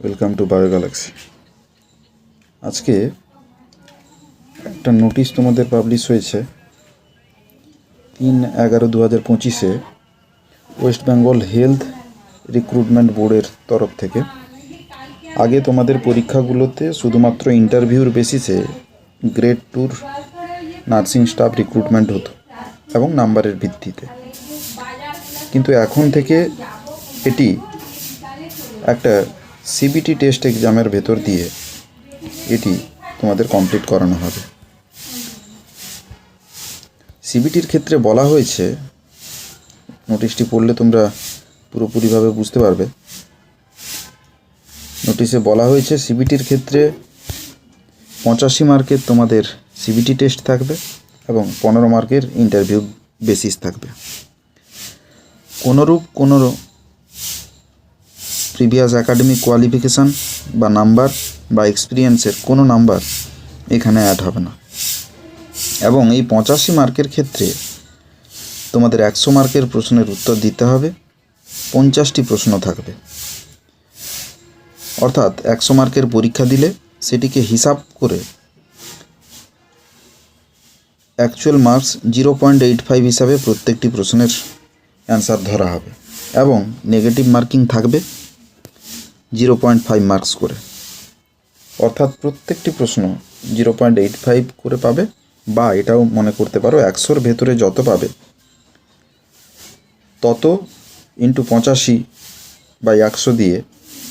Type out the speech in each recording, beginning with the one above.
Welcome to bio Galaxy আজকে একটা notice তোমাদের পাবলিশ হয়েছে। তিন এগারো দু হাজার পঁচিশে ওয়েস্ট বেঙ্গল হেলথ রিক্রুটমেন্ট বোর্ডের তরফ থেকে। আগে তোমাদের পরীক্ষাগুলোতে শুধুমাত্র ইন্টারভিউর বেসিসে গ্রেড টুর নার্সিং স্টাফ রিক্রুটমেন্ট হতো এবং নাম্বারের ভিত্তিতে। কিন্তু এখন থেকে এটি একটা সিবিটি টেস্ট এক্সামের ভেতর দিয়ে এটি তোমাদের কমপ্লিট করানো হবে। সিবিটির ক্ষেত্রে বলা হয়েছে নোটিশটি পড়লে তোমরা পুরোপুরিভাবে বুঝতে পারবে। নোটিশে বলা হয়েছে সিবিটির ক্ষেত্রে পঁচাশি মার্কের তোমাদের সিবিটি টেস্ট থাকবে এবং পনেরো মার্কের ইন্টারভিউ বেসিস থাকবে। কোনোরূপ কোনো প্রিভিয়াস একাডেমিক কোয়ালিফিকেশান বা নাম্বার বা এক্সপিরিয়েন্সের কোনো নাম্বার এখানে অ্যাড হবে না। এবং এই পঁচাশি মার্কের ক্ষেত্রে তোমাদের একশো মার্কের প্রশ্নের উত্তর দিতে হবে, পঞ্চাশটি প্রশ্ন থাকবে। অর্থাৎ একশো মার্কের পরীক্ষা দিলে সেটিকে হিসাব করে actual marks zero point eight five হিসাবে প্রত্যেকটি প্রশ্নের অ্যান্সার ধরা হবে। এবং নেগেটিভ মার্কিং থাকবে। জিরো পয়েন্ট ফাইভ মার্কস করে। অর্থাৎ প্রত্যেকটি প্রশ্ন জিরো পয়েন্ট এইট ফাইভ করে পাবে বা এটাও মনে করতে পারো একশোর ভেতরে যত পাবে, তত ইন্টু পঁচাশি বা একশো দিয়ে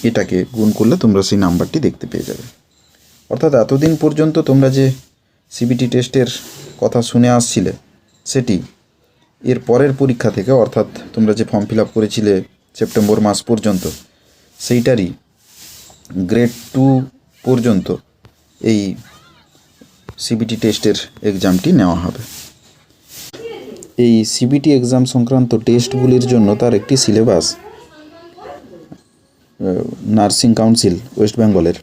এটাকে গুণ করলে তোমরা সেই নাম্বারটি দেখতে পেয়ে যাবে। অর্থাৎ এতদিন পর্যন্ত তোমরা যে সিবিটি টেস্টের কথা শুনে আসছিলে, সেটি এর পরের পরীক্ষা থেকে, অর্থাৎ তোমরা যে ফর্ম ফিল আপ করেছিলে সেপ্টেম্বর মাস পর্যন্ত সেইটারই গ্রেড টু পর্যন্ত এই সিবিটি টেস্টের এক্সামটি নেওয়া হবে। এই সিবিটি এক্সাম সংক্রান্ত টেস্টগুলির জন্য তার একটি সিলেবাস নার্সিং কাউন্সিল ওয়েস্ট বেঙ্গলের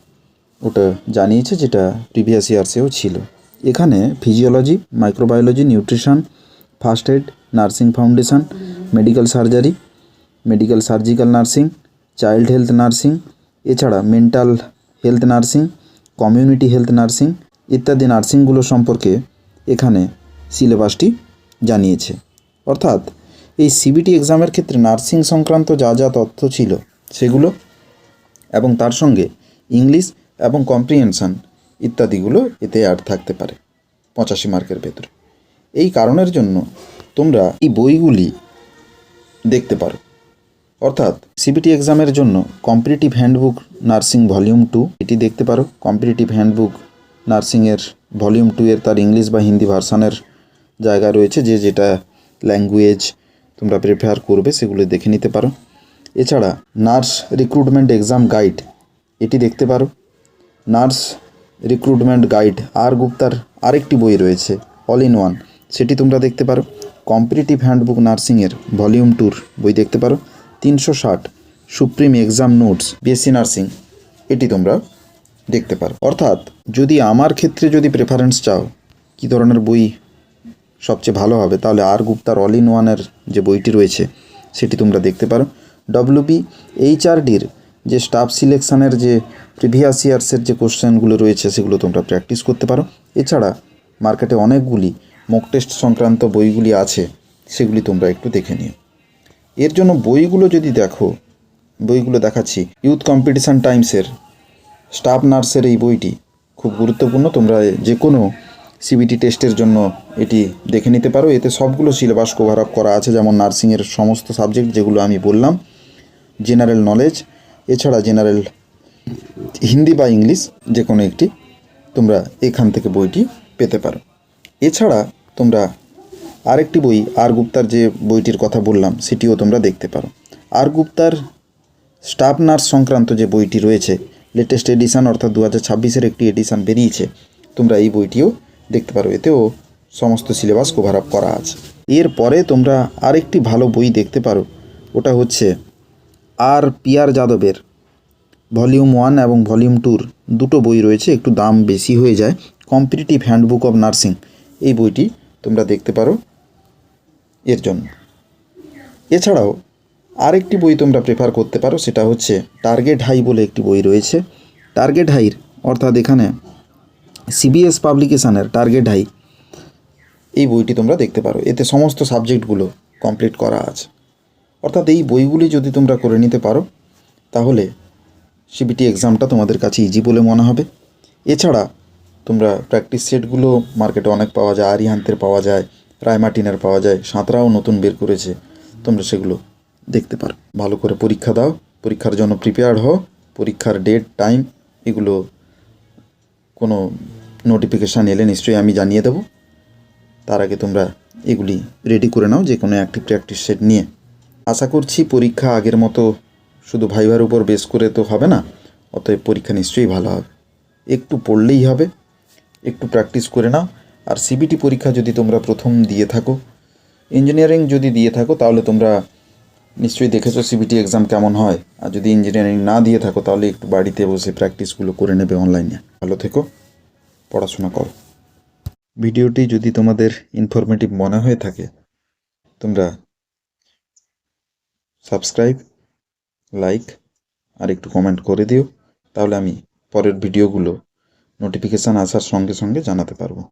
ওটা জানিয়েছে যেটা প্রিভিয়াস ইয়ার্সেও ছিল। এখানে physiology microbiology nutrition first aid nursing foundation medical surgery medical surgical nursing child health nursing এছাড়া mental health nursing community health nursing ইত্যাদি নার্সিংগুলো সম্পর্কে এখানে সিলেবাসটি জানিয়েছে। অর্থাৎ এই সিবিটি এক্সামের ক্ষেত্রে নার্সিং সংক্রান্ত যা যা তথ্য ছিল সেগুলো এবং তার সঙ্গে ইংলিশ এবং কম্প্রিহেনশান ইত্যাদিগুলো এতে অ্যাড থাকতে পারে পঁচাশি মার্কের ভেতরে। এই কারণের জন্য তোমরা এই বইগুলি দেখতে পারো। অর্থাৎ সিবিটি এক্সামের জন্য competitive handbook nursing volume two এটি দেখতে পারো। কম্পিটিটিভ হ্যান্ডবুক নার্সিংয়ের ভলিউম টু এর তার ইংলিশ বা হিন্দি ভার্সানের জায়গা রয়েছে, যে যেটা ল্যাঙ্গুয়েজ তোমরা প্রিপেয়ার করবে, সেগুলো দেখে নিতে পারো। এছাড়া নার্স রিক্রুটমেন্ট এক্সাম গাইড এটি দেখতে পারো। নার্স রিক্রুটমেন্ট গাইড আর গুপ্তার আরেকটি বই রয়েছে অল ইন ওয়ান সেটি তোমরা দেখতে পারো। কম্পিটিটিভ হ্যান্ডবুক নার্সিংয়ের ভলিউম টুর বই দেখতে পারো। তিনশো ষাট supreme exam notes, BSc nursing, এটি তোমরা দেখতে পারো। অর্থাৎ, যদি আমার ক্ষেত্রে যদি প্রেফারেন্স চাও, কী ধরনের বই সবচেয়ে ভালো হবে, তাহলে আর গুপ্তার অল ইন ওয়ানের যে বইটি রয়েছে, সেটি তোমরা দেখতে পারো। ডব্লিউবি এইচআরডির যে স্টাফ সিলেকশনের যে প্রিভিয়াস ইয়ার্সের যে কোশ্চেনগুলো রয়েছে, সেগুলো তোমরা প্র্যাকটিস করতে পারো। এছাড়া মার্কেটে অনেকগুলি মক টেস্ট সংক্রান্ত বইগুলি আছে, সেগুলি তোমরা একটু দেখে নিও। এর জন্য বইগুলো যদি দেখো, বইগুলো দেখাচ্ছি ইউথ কম্পিটিশান টাইমসের স্টাফ নার্সের এই বইটি, খুব গুরুত্বপূর্ণ, তোমরা যে কোনো সিবিটি টেস্টের জন্য এটি দেখে নিতে পারো। এতে সবগুলো সিলেবাস কভার আপ করা আছে, যেমন নার্সিংয়ের সমস্ত সাবজেক্ট যেগুলো আমি বললাম জেনারেল নলেজ এছাড়া জেনারেল হিন্দি বা ইংলিশ যে কোনো একটি, তোমরা এখান থেকে বইটি পেতে পারো। এছাড়া তোমরা আরেকটি বই, আর গুপ্তার যে বইটির কথা বললাম, সেটিও তোমরা দেখতে পারো। আর গুপ্তার স্টাফ নার্স সংক্রান্ত যে বইটি রয়েছে লেটেস্ট এডিশান অর্থাৎ দু হাজার ছাব্বিশের একটি এডিশান বেরিয়েছে, তোমরা এই বইটিও দেখতে পারো। এতেও সমস্ত সিলেবাস কভার আপ করা আছে। এরপরে তোমরা আরেকটি ভালো বই দেখতে পারো, ওটা হচ্ছে আর পিয়ার যাদবের ভলিউম ওয়ান এবং ভলিউম টুর দুটো বই রয়েছে, একটু দাম বেশি হয়ে যায়। কম্পিটিটিভ হ্যান্ডবুক অফ নার্সিং এই বইটি তোমরা দেখতে পারো। এর জন্য। এছাড়াও আরেকটি বই তোমরা প্রেফার করতে পারো, সেটা হচ্ছে টার্গেট হাই বলে একটি বই রয়েছে। টার্গেট হাইর অর্থাৎ এখানে সিবিএস পাবলিকেশানের টার্গেট হাই এই বইটি তোমরা দেখতে পারো। এতে সমস্ত সাবজেক্টগুলো কমপ্লিট করা আছে। অর্থাৎ এই বইগুলি যদি তোমরা করে নিতে পারো, তাহলে সিবিটি এক্সামটা তোমাদের কাছে ইজি বলে মনে হবে। এছাড়া তোমরা প্র্যাকটিস সেটগুলো মার্কেটে অনেক পাওয়া যায়, আরিহান্তের পাওয়া যায় রায়মার্টিনের পাওয়া যায়, সাঁতরাও নতুন বের করেছে। তোমরা সেগুলো দেখতে পারো। ভালো করে পরীক্ষা দাও, পরীক্ষার জন্য প্রিপেয়ার্ড হও, পরীক্ষার ডেট টাইম এগুলো কোনো নোটিফিকেশান এলে নিশ্চয়ই আমি জানিয়ে দেবো। তার আগে তোমরা এগুলি রেডি করে নাও, যে কোনো একটি প্র্যাকটিস সেট নিয়ে। আশা করছি পরীক্ষা আগের মতো শুধু ভাইভার উপর বেস করে তো হবে না, অতএব পরীক্ষা নিশ্চয়ই ভালো হবে। একটু পড়লেই হবে, একটু প্র্যাকটিস করে নাও। আর সিবিটি পরীক্ষা যদি তোমরা প্রথম দিয়ে থাকো ইঞ্জিনিয়ারিং যদি দিয়ে থাকো, তাহলে তোমরা নিশ্চয়ই দেখেছ সিবিটি এক্সাম কেমন হয়। আর যদি ইঞ্জিনিয়ারিং না দিয়ে থাকো, তাহলে একটু বাড়িতে বসে প্র্যাকটিসগুলো করে নেবে অনলাইনে ভালো থেকো, পড়াশোনা করো। ভিডিওটি যদি তোমাদের ইনফরমেটিভ মনে হয়ে থাকে, তোমরা সাবস্ক্রাইব লাইক আর একটু কমেন্ট করে দিও, তাহলে আমি পরের ভিডিওগুলো নোটিফিকেশান আসার সঙ্গে সঙ্গে জানাতে পারব।